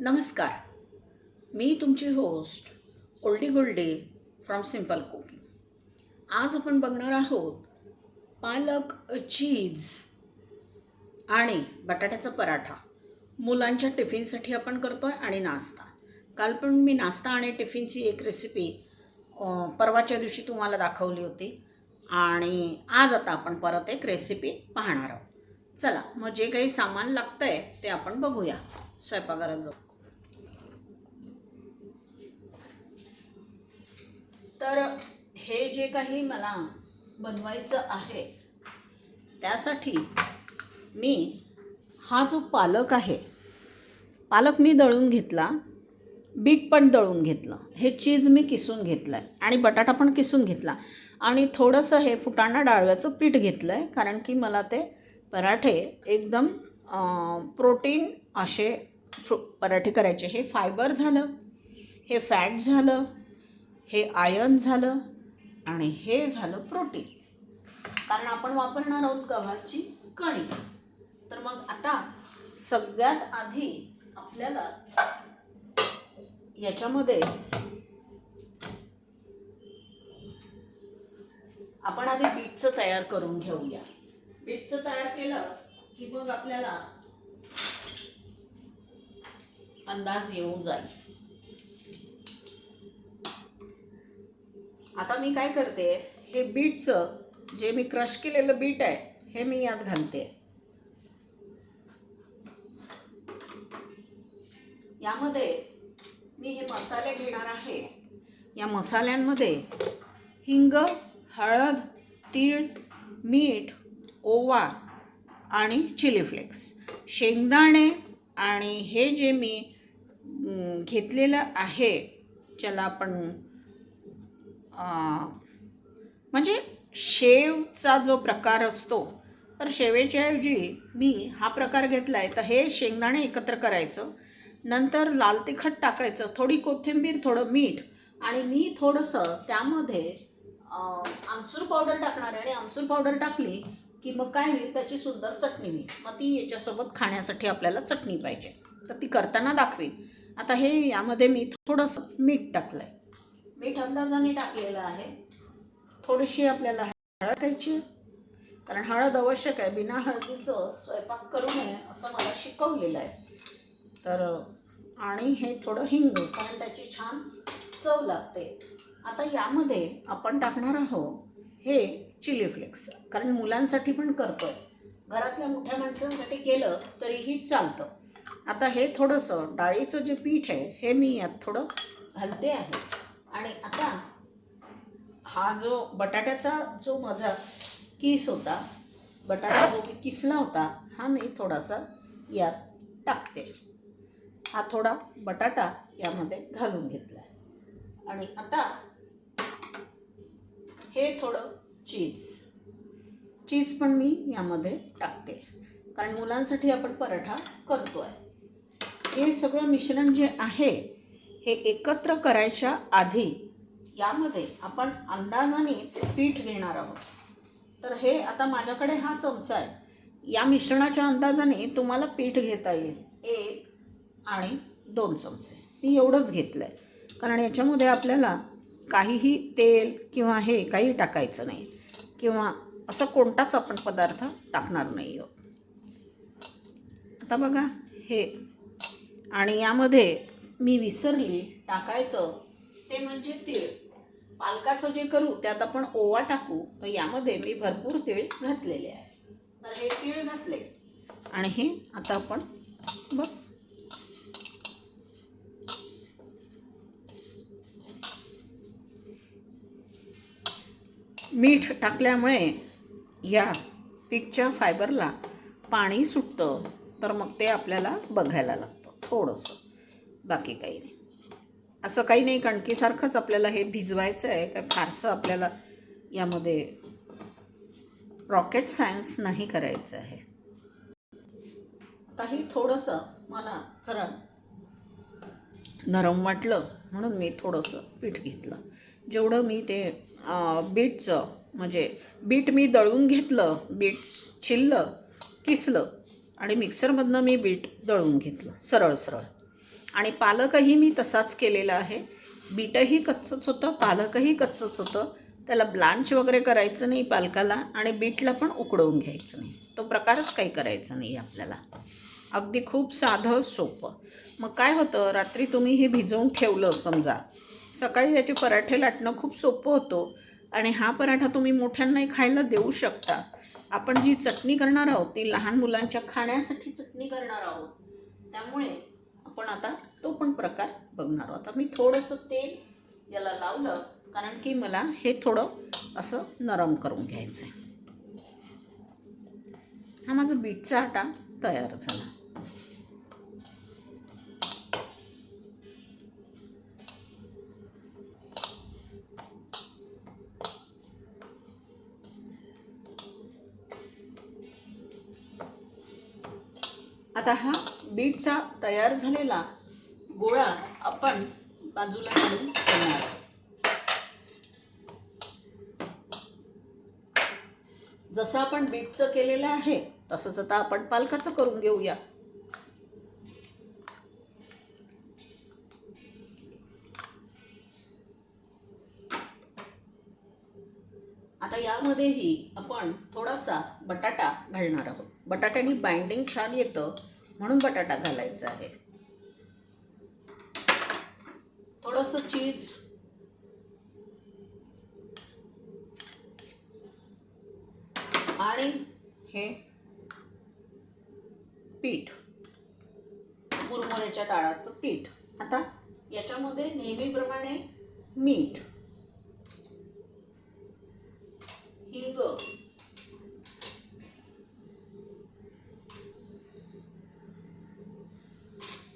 नमस्कार. मी तुमची होस्ट ओल्डी गोल्डे फ्रॉम सिंपल कुकिंग आज आपण बघणार आहोत पालक चीज आणि बटाट्याचा पराठा. मुलांच्या टिफिनसाठी आपण करतो आहे आणि नाश्ता. काल पण मी नाश्ता आणि टिफिनची एक रेसिपी परवाच्या दिवशी तुम्हाला दाखवली होती. आणि आज आता आपण परत एक रेसिपी पाहणार आहोत. चला मग जे काही सामान लागतं आहे ते आपण बघूया. स्वयंपाकघरात जाऊ तर हे जे काही मला बनवायचं आहे त्यासाठी मी हा जो पालक आहे पालक मी दळून घेतला बीट पण दळून घेतलं. हे चीज मी किसून घेतलं आहे आणि बटाटा पण किसून घेतला. आणि थोडंसं हे फुटाणा डाळव्याचं पीठ घेतलं आहे कारण की मला ते पराठे एकदम प्रोटीन असे फ्रु पराठे करायचे. हे फायबर झालं हे फॅट झालं हे आयन झालं आणि हे झालं प्रोटीन. कारण आपण वापरणार आहोत गव्हाची कणी. तर मग आता सगळ्यात आधी आपल्याला याच्यामध्ये आपण आधी बीटचं तयार करून घेऊया. बीटचं तयार केलं की मग आपल्याला अंदाज येऊन जाईल. आता मी काय करते हे बीटचं जे मी क्रश केलेलं बीट आहे हे मी यात घालते. यामध्ये मी हे मसाले घेणार आहे. या मसाल्यांमध्ये हिंग हळद तीळ मीठ ओवा आणि चिली फ्लेक्स. शेंगदाणे आणि हे जे मी घेतलेलं आहे ज्याला आपण म्हणजे शेवचा जो प्रकार असतो तर शेवेच्या ऐवजी मी हा प्रकार घेतला आहे तर हे शेंगदाणे एकत्र करायचं. नंतर लाल तिखट टाकायचं. थोडी कोथिंबीर थोडं मीठ आणि मी थोडंसं त्यामध्ये आमचूर पावडर टाकणार आहे. आणि आमचूर पावडर टाकली की मग काय होईल? त्याची सुंदर चटणी होईल. मग ती याच्यासोबत खाण्यासाठी आपल्याला चटणी पाहिजे. तर ती करताना दाखवीन. आता हे यामध्ये मी थोडंसं मीठ टाकलं आहे मीठ अंदाजाने टाकलेलं आहे. थोडीशी आपल्याला हळद टाकायची कारण हळद आवश्यक आहे बिना हळदीचं स्वयंपाक करू नये असं मला शिकवलेलं आहे. तर आणि हे थोडं हिंग कारण त्याची छान चव लागते. आता यामध्ये आपण टाकणार आहोत हे चिली फ्लेक्स कारण मुलांसाठी पण करतो आहे घरातल्या मोठ्या माणसांसाठी केलं तरीही चालतं. आता हे थोडंसं डाळीचं जे पीठ आहे हे मी यात थोडं घालते आहे. आणि आता हा जो बटाट्याचा जो माझा किस होता बटाटा जो मी किसला होता हा मी थोडासा यात टाकते. हा थोडा बटाटा यामध्ये घालून घेतला आहे आणि आता हे थोडं चीज चीज पण मी यामध्ये टाकते. कारण मुलांसाठी आपण पराठा करतो आहे हे सगळं मिश्रण जे आहे हे एकत्र करायच्या आधी यामध्ये आपण अंदाजानेच पीठ घेणार आहोत. तर हे आता माझ्याकडे हा चमचा आहे. या मिश्रणाच्या अंदाजाने तुम्हाला पीठ घेता येईल. एक आणि दोन चमचे. मी एवढंच घेतलं आहे कारण याच्यामध्ये आपल्याला काहीही तेल किंवा हे काही टाकायचं नाही. किंवा असं कोणताच आपण पदार्थ टाकणार नाही आहोत. आता बघा हे. आणि यामध्ये मी विसरली टाकायचं. ते म्हणजे तीळ. पालकाचं जे करू त्यात आपण ओवा टाकू. तर यामध्ये मी भरपूर तीळ घातलेले आहे. तर हे तीळ घातले. आणि हे आता आपण बस. मीठ टाकल्यामुळे या पीठच्या फायबरला पाणी सुटतं. तर मग ते आपल्याला बघायला लागतं. थोडंसं. बाकी काही नाही. असं काही नाही कणकीसारखंच आपल्याला हे भिजवायचं आहे काय फारसं आपल्याला यामध्ये रॉकेट सायन्स नाही करायचं आहे. आता हे थोडंसं मला जरा नरम वाटलं म्हणून मी थोडंसं पीठ घेतलं. जेवढं मी ते बीटचं म्हणजे बीट मी दळून घेतलं बीट छिललं किसलं आणि मिक्सरमधनं मी बीट दळून घेतलं सरळ सरळ आणि पालकही मी तसाच केलेला आहे. बीटही कच्चंच होतं पालकही कच्चंच होतं. त्याला ब्लांच वगैरे करायचं नाही पालकाला आणि बीटला पण उकडवून घ्यायचं नाही. तो प्रकारच काही करायचा नाही आपल्याला. अगदी खूप साधं सोपं. मग काय होतं रात्री तुम्ही हे भिजवून ठेवलं समजा. सकाळी याचे पराठे लाटणं खूप सोपं होतं आणि हा पराठा तुम्ही मोठ्यांनाही खायला देऊ शकता. आपण जी चटणी करणार आहोत ती लहान मुलांच्या खाण्यासाठी चटणी करणार आहोत. त्यामुळे आपण आता तो पण प्रकार बघणार आहोत. आता मी थोडंसं तेल याला लावलं कारण की मला हे थोडं असं नरम करून घ्यायचं आहे. हा माझा बीटचा आटा तयार झाला. आता हा बीटचा तयार झालेला गोळा आपण बाजूला काढून ठेवणार जसं आपण बीटचं केलेलं आहे तसंच आता आपण पालकाचं करून घेऊया. आता यामध्येही आपण थोडासा बटाटा घालणार आहोत. बटाट्याने बाइंडिंग छान येतं. म्हणून बटाटा घालायचा आहे. थोडंसं चीज आणि हे पीठ. मुरमुऱ्याच्या डाळाचं पीठ. आता याच्यामध्ये नेहमीप्रमाणे मीठ हिंग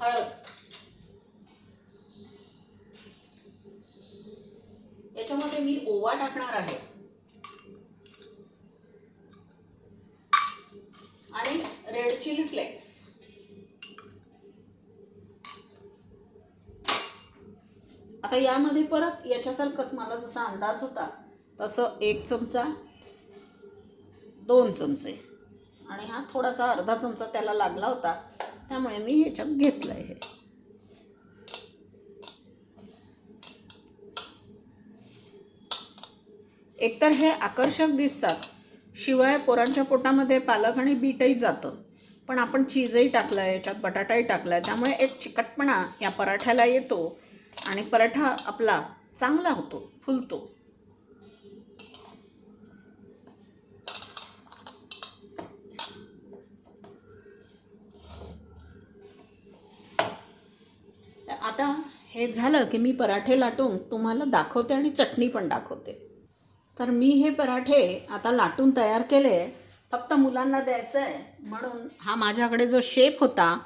हळद याच्यामध्ये मी ओवा टाकणार आहे आणि रेड चिली फ्लेक्स आता यामध्ये परत याच्यासारखंच मला जसा अंदाज होता तसं एक चमचा दोन चमचे. आणि हा थोडासा अर्धा चमचा त्याला लागला होता त्यामुळे मी ह्याच्यात घेतलं आहे हे. एकतर हे आकर्षक दिसतात शिवाय पोरांच्या पोटामध्ये पालक आणि बीटही जातं. पण आपण चीजही टाकलं आहे याच्यात बटाटाही टाकला आहे त्यामुळे एक चिकटपणा या पराठ्याला येतो. आणि पराठा आपला चांगला होतो फुलतो. तर आता हे झालं की मी पराठे लाटून तुम्हाला दाखवते आणि चटणी पण दाखवते. तर मी हे पराठे आता लाटून तयार केले. फक्त मुलांना द्यायचं आहे म्हणून हा माझ्याकडे जो शेप होता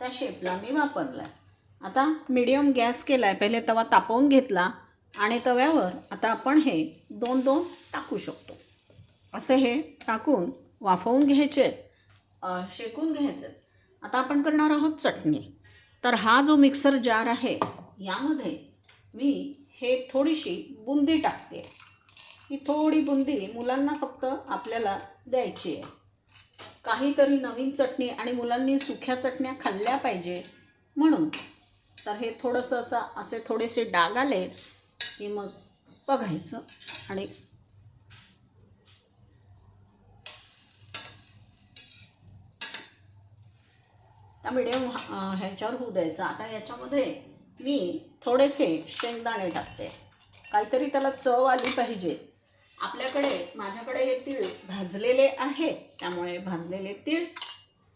त्या शेपला मी वापरला आहे आता मीडियम गॅस केला आहे पहिले तवा तापवून घेतला आणि तव्यावर आता आपण हे दोन दोन टाकू शकतो. असे हे टाकून वाफवून घ्यायचे शेकून घ्यायचे आता आपण करणार आहोत चटणी. तर हा जो मिक्सर जार आहे यामध्ये मी हे थोडीशी बुंदी टाकते. ही थोडी बुंदी मुलांना फक्त आपल्याला द्यायची आहे. काहीतरी नवीन चटणी आणि मुलांनी सुख्या चटण्या खाल्ल्या पाहिजे म्हणून. तर हे थोडंसं असं असे थोडेसे डाग आले की मग बघायचं. आणि त्या मिडियम ह्याच्यावर होऊ द्यायचं. आता याच्यामध्ये मी थोडेसे शेंगदाणे टाकते. काहीतरी त्याला चव आली पाहिजे. आपल्याकडे माझ्याकडे हे तीळ भाजलेले आहे. त्यामुळे भाजलेले तीळ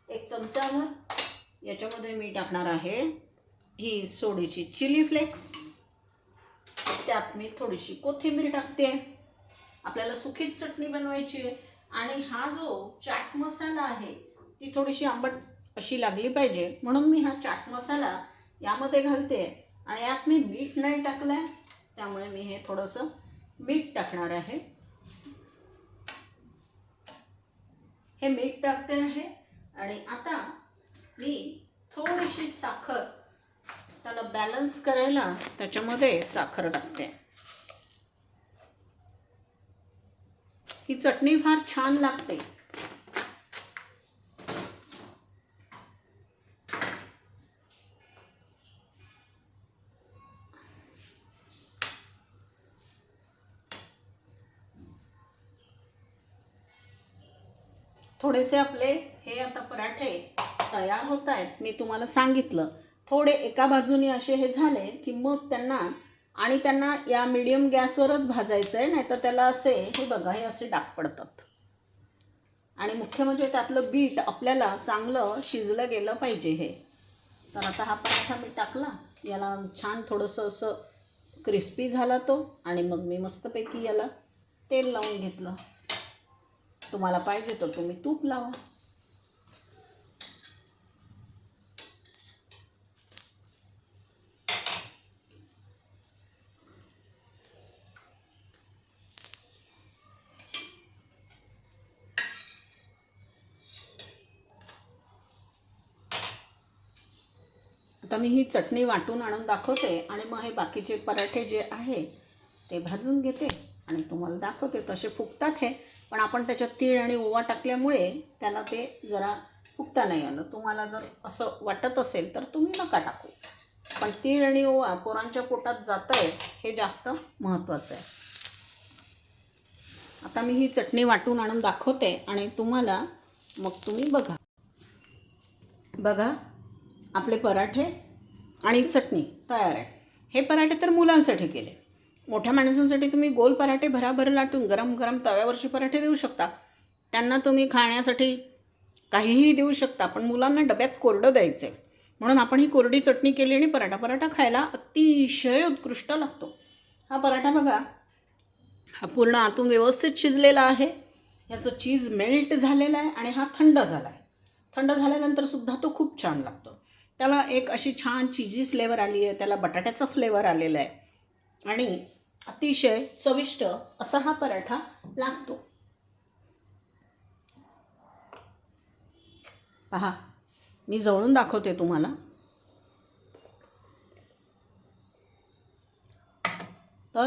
एक चमचावर याच्यामध्ये मी टाकणार आहे. ही सोडीची चिली फ्लेक्स. त्यात मी थोडीशी कोथिंबीर टाकते. आपल्याला सुखीच चटणी बनवायची आहे. आणि हा जो चाट मसाला आहे ती थोडीशी आंबट अशी लागली पाहिजे. म्हणून मी हा चाट मसाला यामध्ये घालते. आणि यात मी मीठ नाही टाकलं आहे त्यामुळे मी हे थोडंसं मीठ टाकणार आहे. हे मीठ टाकते आहे. आणि आता मी थोडीशी साखर त्याला बॅलन्स करायला त्याच्यामध्ये साखर टाकते. ही चटणी फार छान लागते. थोडेसे आपले हे आता पराठे तयार होत आहेत. मी तुम्हाला सांगितलं. थोडे एका बाजूने असे हे झाले की मग त्यांना आणि त्यांना या मिडियम गॅसवरच भाजायचं आहे नाही तर त्याला असे हे बघा हे असे डाग पडतात. आणि मुख्य म्हणजे त्यातलं बीट आपल्याला चांगलं शिजलं गेलं पाहिजे हे. तर आता हा पराठा मी टाकला. याला छान थोडंसं असं क्रिस्पी झाला तो आणि मग मी मस्तपैकी याला तेल लावून घेतलं. तुम्हाला पाहिजे तर तुम्ही तूप लावा. आता मी ही चटणी वाटून आणून दाखवते आणि मग हे बाकीचे पराठे जे आहे ते भाजून घेते आणि तुम्हाला दाखवते तसे फुगतात हे. पण आपण त्याच्यात तीळ आणि ओवा टाकल्यामुळे त्याला ते जरा फुगता नाही आलं. तुम्हाला जर असं वाटत असेल तर तुम्ही नका टाकू. पण तीळ आणि ओवा पोरांच्या पोटात जातं आहे हे जास्त महत्त्वाचं आहे. आता मी ही चटणी वाटून आणून दाखवते आणि तुम्हाला मग तुम्ही बघा. बघा आपले पराठे आणि चटणी तयार आहे. हे पराठे तर मुलांसाठी केले. मोठ्या माणसांसाठी तुम्ही गोल पराठे भराभर लाटून गरम गरम तव्यावरचे पराठे देऊ शकता. त्यांना तुम्ही खाण्यासाठी काहीही देऊ शकता पण मुलांना डब्यात कोरडं द्यायचं आहे म्हणून आपण ही कोरडी चटणी केली आणि पराठा पराठा खायला अतिशय उत्कृष्ट लागतो. हा पराठा बघा. हा पूर्ण आतून व्यवस्थित शिजलेला आहे. ह्याचं चीज मेल्ट झालेलं आहे आणि हा थंड झाला आहे थंड झाल्यानंतर सुद्धा तो खूप छान लागतो. त्याला एक अशी छान चिजी फ्लेवर आली आहे त्याला बटाट्याचा फ्लेवर आलेला आहे. आणि अतिशय चविष्ट असा हा पराठा लागतो. पहा मी जवळून दाखवते तुम्हाला. तर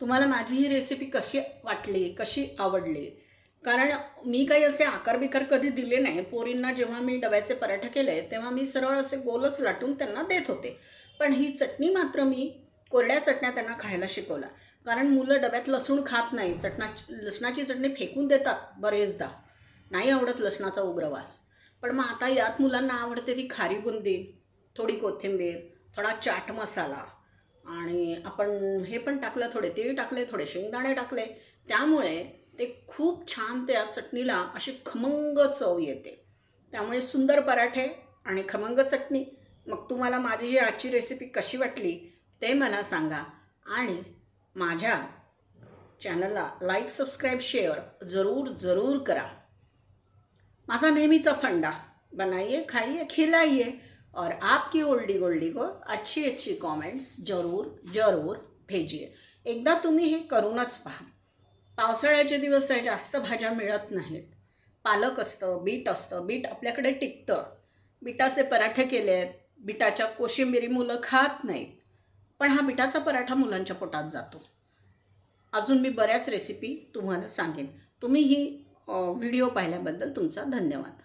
तुम्हाला माझी ही रेसिपी कशी वाटली कशी आवडली कारण मी काही असे आकार बिकार कधी दिले नाही. पोरींना जेव्हा मी डब्याचे पराठे केले तेव्हा मी सरळ असे गोलच लाटून त्यांना देत होते. पण ही चटणी मात्र मी कोरड्या चटण्या त्यांना खायला शिकवला. कारण मुलं डब्यात लसूण खात नाही. चटणा लसणाची चटणी फेकून देतात बरेचदा. नाही आवडत लसणाचा उग्रवास. पण मग आता यात मुलांना आवडते ती खारी बुंदी थोडी कोथिंबीर थोडा चाट मसाला आणि आपण हे पण टाकलं थोडे तीळ टाकले थोडे शेंगदाणे टाकले. त्यामुळे ते खूप छान त्या चटणीला अशी खमंग चव येते. त्यामुळे सुंदर पराठे आणि खमंग चटणी. मग तुम्हाला माझी ही आजची रेसिपी कशी वाटली ते मला सांगा. आणि माझ्या चॅनलला लाईक सबस्क्राईब शेअर जरूर जरूर करा. माझा नेहमीचा फंडा बनाइए खाइए खिलाइए. और आपकी ओल्डी गोल्डी को अच्छी अच्छी कमेंट्स जरूर जरूर भेजिए. एकदा तुम्ही हे करूनच पहा. पावसाळ्याचे दिवस आहे जास्त भाज्या मिळत नाहीत. पालक असतं बीट असतं बीट आपल्याकडे टिकतं. बिटाचे पराठे केले आहेत बिटाच्या कोशिंबिरी मुलं खात नाहीत. पण हा बिटाचा पराठा मुलांच्या पोटात जातो. अजून मी बऱ्याच रेसिपी तुम्हाला सांगेन. तुम्ही ही व्हिडिओ पाहिल्याबद्दल तुमचा धन्यवाद.